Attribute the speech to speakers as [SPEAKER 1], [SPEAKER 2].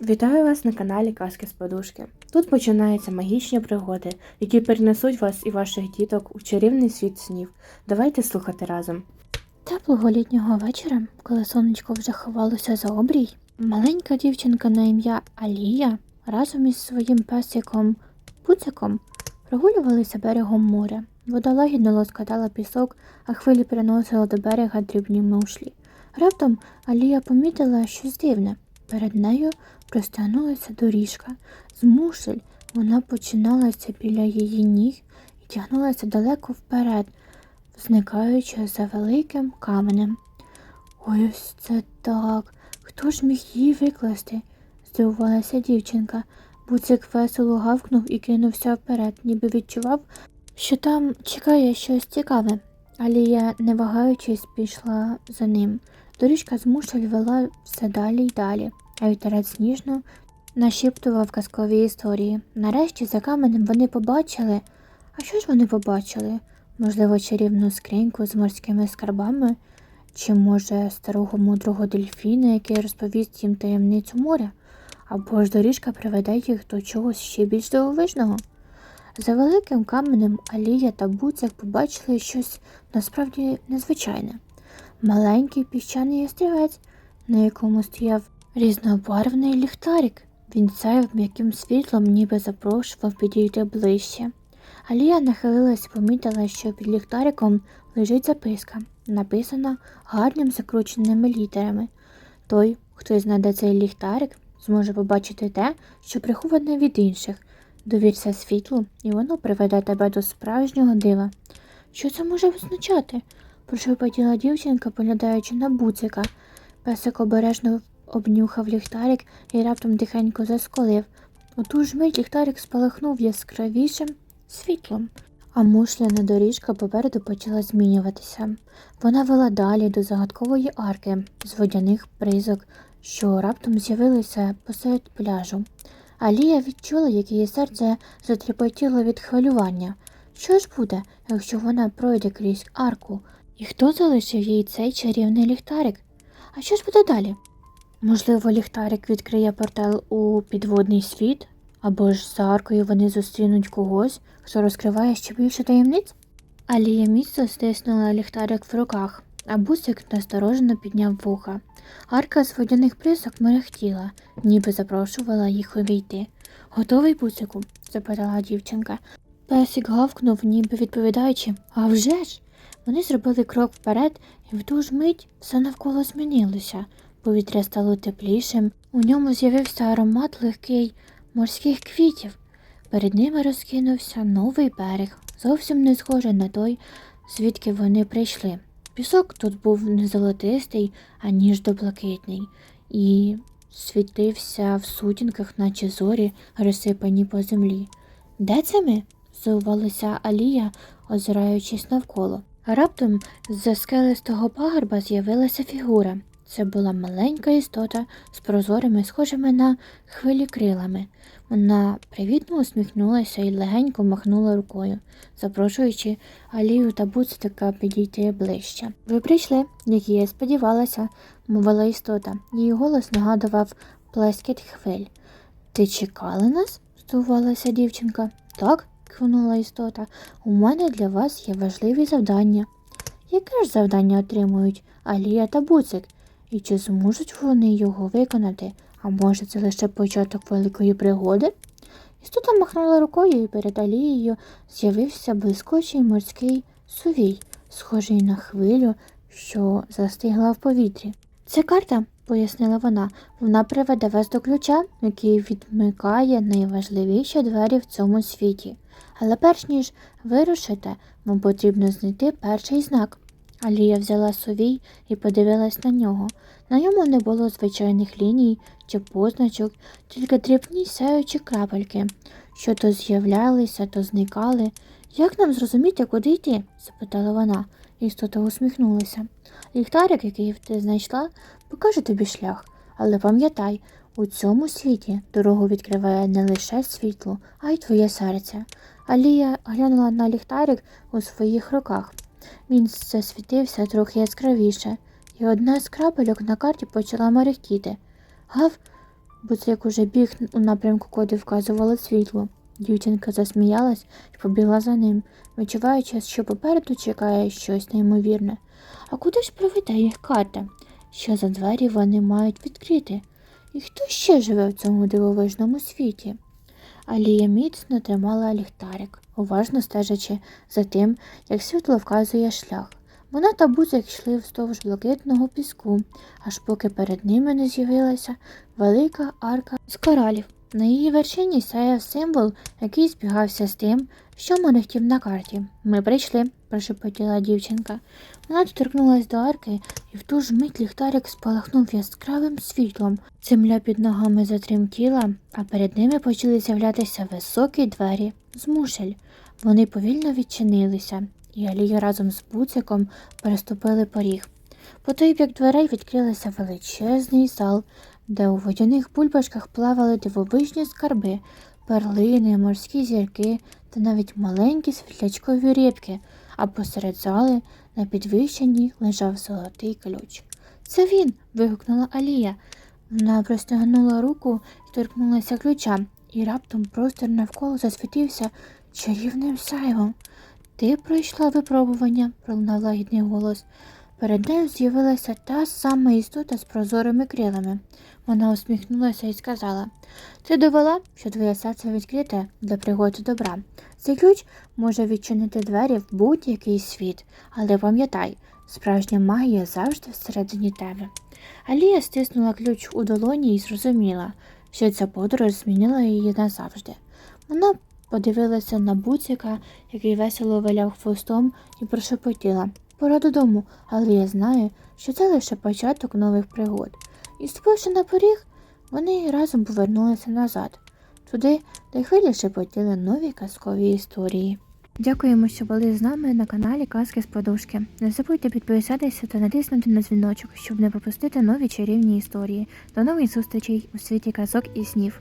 [SPEAKER 1] Вітаю вас на каналі Казки з Подушки. Тут починаються магічні пригоди, які перенесуть вас і ваших діток у чарівний світ снів. Давайте слухати разом.
[SPEAKER 2] Теплого літнього вечора, коли сонечко вже ховалося за обрій, маленька дівчинка на ім'я Алія разом із своїм песиком Пуциком прогулювалися берегом моря. Вода лагідно лоскотала пісок, а хвилі приносили до берега дрібні мушлі. Раптом Алія помітила щось дивне. Перед нею простягнулася доріжка. З мушель вона починалася біля її ніг і тягнулася далеко вперед, зникаючи за великим каменем. Ой, ось це так. Хто ж міг її викласти? здивувалася дівчинка. Буцик весело гавкнув і кинувся вперед, ніби відчував, що там чекає щось цікаве. Алія, не вагаючись, пішла за ним. Доріжка з мушель вела все далі й далі, а вітерець ніжно нашіптував казкові історії. Нарешті за каменем вони побачили. А що ж вони побачили? Можливо, чарівну скриньку з морськими скарбами, чи, може, старого мудрого дельфіна, який розповість їм таємницю моря, або ж доріжка приведе їх до чогось ще більш дивовижного. За великим каменем Алія та Буцик побачили щось насправді незвичайне. Маленький піщаний острівець, на якому стояв різнобарвний ліхтарик. Він сяяв м'яким світлом, ніби запрошував підійти ближче. Алія нахилилась і помітила, що під ліхтариком лежить записка, написана гарним закрученими літерами. Той, хто знайде цей ліхтарик, зможе побачити те, що приховане від інших. Довірся світлу, і воно приведе тебе до справжнього дива. Що це може означати? прошепотіла дівчинка, поглядаючи на буцика. Песик обережно обнюхав ліхтарик і раптом тихенько засколив. У ту ж мить ліхтарик спалахнув яскравішим світлом, а мушляна доріжка попереду почала змінюватися. Вона вела далі до загадкової арки з водяних бризок, що раптом з'явилися посеред пляжу. Алія відчула, як її серце затріпотіло від хвилювання. Що ж буде, якщо вона пройде крізь арку? І хто залишив їй цей чарівний ліхтарик? А що ж буде далі? Можливо, ліхтарик відкриє портал у підводний світ, або ж за аркою вони зустрінуть когось, хто розкриває ще більше таємниць? Алія міцно стиснула ліхтарик в руках, а бусик насторожено підняв вуха. Арка з водяних бризок мерехтіла, ніби запрошувала їх увійти. Готовий бусику? запитала дівчинка. Песик гавкнув, ніби відповідаючи, «А вже ж!» Вони зробили крок вперед, і в ту ж мить все навколо змінилося. Повітря стало теплішим, у ньому з'явився аромат легкий морських квітів. Перед ними розкинувся новий берег, зовсім не схожий на той, звідки вони прийшли. Пісок тут був не золотистий, а ніжно-блакитний, і світився в сутінках, наче зорі, розсипані по землі. Де це ми? здивувалася Алія, озираючись навколо. Раптом з-за скелистого пагорба з'явилася фігура. Це була маленька істота з прозорими, схожими на хвилі крилами. Вона привітно усміхнулася і легенько махнула рукою, запрошуючи Алію та Буцтика підійти ближче. Ви прийшли, як я сподівалася, мовила істота. Її голос нагадував плескіт хвиль. Ти чекали нас? здивувалася дівчинка. Так, кивнула істота. У мене для вас є важливі завдання. Яке ж завдання отримують Алія та Буцик? І чи зможуть вони його виконати? А може це лише початок великої пригоди? Істота махнула рукою і перед Алією з'явився блискучий морський сувій, схожий на хвилю, що застигла в повітрі. Це карта, пояснила вона, вона приведе вас до ключа, який відмикає найважливіші двері в цьому світі. Але перш ніж вирушите, вам потрібно знайти перший знак. Алія взяла совій і подивилась на нього. На ньому не було звичайних ліній чи позначок, тільки дрібні сяючі крапельки, що то з'являлися, то зникали. Як нам зрозуміти, куди йти? запитала вона. Істота усміхнулася. Ліхтарик, який ти знайшла, покаже тобі шлях, але пам'ятай, у цьому світі дорогу відкриває не лише світло, а й твоє серце. Алія глянула на ліхтарик у своїх руках. Він засвітився трохи яскравіше, і одна з крапельок на карті почала мерехтіти. Гав, Буцик уже біг у напрямку, куди вказувало світло. Дівчинка засміялась і побігла за ним, відчуваючи, що попереду чекає щось неймовірне. А куди ж приведе їх карта? Що за двері вони мають відкрити? І хто ще живе в цьому дивовижному світі? Алія міцно тримала ліхтарик, уважно стежачи за тим, як світло вказує шлях. Вона та бузик йшли вздовж блакитного піску, аж поки перед ними не з'явилася велика арка з коралів. На її вершині сяяв символ, який збігався з тим, що мерехтів на карті. Ми прийшли, прошепотіла дівчинка. Вона доторкнулась до арки, і в ту ж мить ліхтарик спалахнув яскравим світлом. Земля під ногами затремтіла, а перед ними почали з'являтися високі двері з мушель. Вони повільно відчинилися, і Алія разом з буциком переступили поріг. По той бік дверей відкрився величезний зал, де у водяних бульбашках плавали дивовижні скарби, перлини, морські зірки та навіть маленькі світлячкові рибки, а посеред зали на підвищенні лежав золотий ключ. Це він. вигукнула Алія. Вона простягнула руку і торкнулася ключа, і раптом простір навколо засвітився чарівним сяйвом. Ти пройшла випробування, пролунав лагідний голос. Перед нею з'явилася та сама істота з прозорими крилами. Вона усміхнулася і сказала: Ти довела, що твоє серце відкрите для пригод і добра. Цей ключ може відчинити двері в будь-який світ, але пам'ятай, справжня магія завжди всередині тебе. Алія стиснула ключ у долоні і зрозуміла, що ця подорож змінила її назавжди. Вона подивилася на буцика, який весело виляв хвостом, і прошепотіла Пора додому, але я знаю, що це лише початок нових пригод. І ступивши на поріг, вони разом повернулися назад, туди, де хвилі шепотіли нові казкові історії.
[SPEAKER 1] Дякуємо, що були з нами на каналі Казки з Подушки. Не забудьте підписатися та натиснути на дзвіночок, щоб не пропустити нові чарівні історії. До нових зустрічей у світі казок і снів.